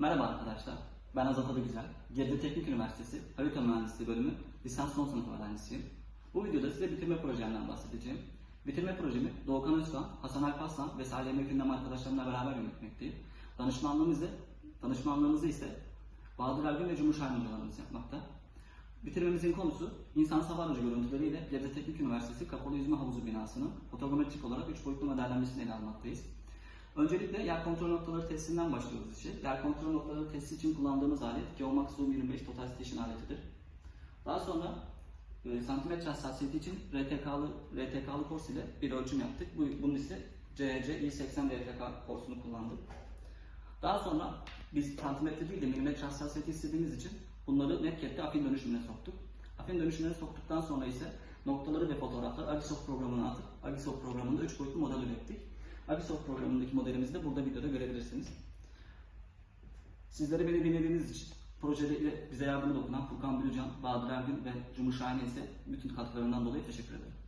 Merhaba arkadaşlar, ben Azat Adıgüzel. Gebze Teknik Üniversitesi Harita Mühendisliği bölümü lisans son sınıf öğrencisiyim. Bu videoda size bitirme projemden bahsedeceğim. Bitirme projemi Doğukan Özkan, Hasan Alparslan ve Salih Emre Gündem arkadaşlarımla beraber yürütmekteyim. Danışmanlığımızı, danışmanlığımızı ise Bahadır Ergün ve Cumhurşahin hocalarımız yapmakta. Bitirmemizin konusu insan hava aracı görüntüleriyle Gebze Teknik Üniversitesi Kapalı Yüzme Havuzu binasının fotogrametrik olarak 3 boyutlu modellenmesini ele almaktayız. Öncelikle yer kontrol noktaları testinden başlıyoruz işe. Yer kontrol noktaları testi için kullandığımız alet Geomax Zoom 25 Total Station aletidir. Daha sonra e, santimetre hassasiyeti için RTK'lı RTK'lı kors ile bir ölçüm yaptık. Bu, bunun ise CEC i80 RTK korsunu kullandık. Daha sonra biz santimetre değil de milimetre hassasiyeti istediğimiz için bunları Netcat'te afin dönüşümüne soktuk. Afin dönüşümüne soktuktan sonra ise noktaları ve fotoğrafları Agisoft programına atıp Agisoft programında 3 boyutlu model ürettik. Agisoft programındaki modelimizi de burada videoda görebilirsiniz. Sizlere beni dinlediğiniz için projede bize yardımı dokunan Furkan Bülcan, Bahadır Ergün ve Cumhur Şahin'e ise bütün katkılarından dolayı teşekkür ederim.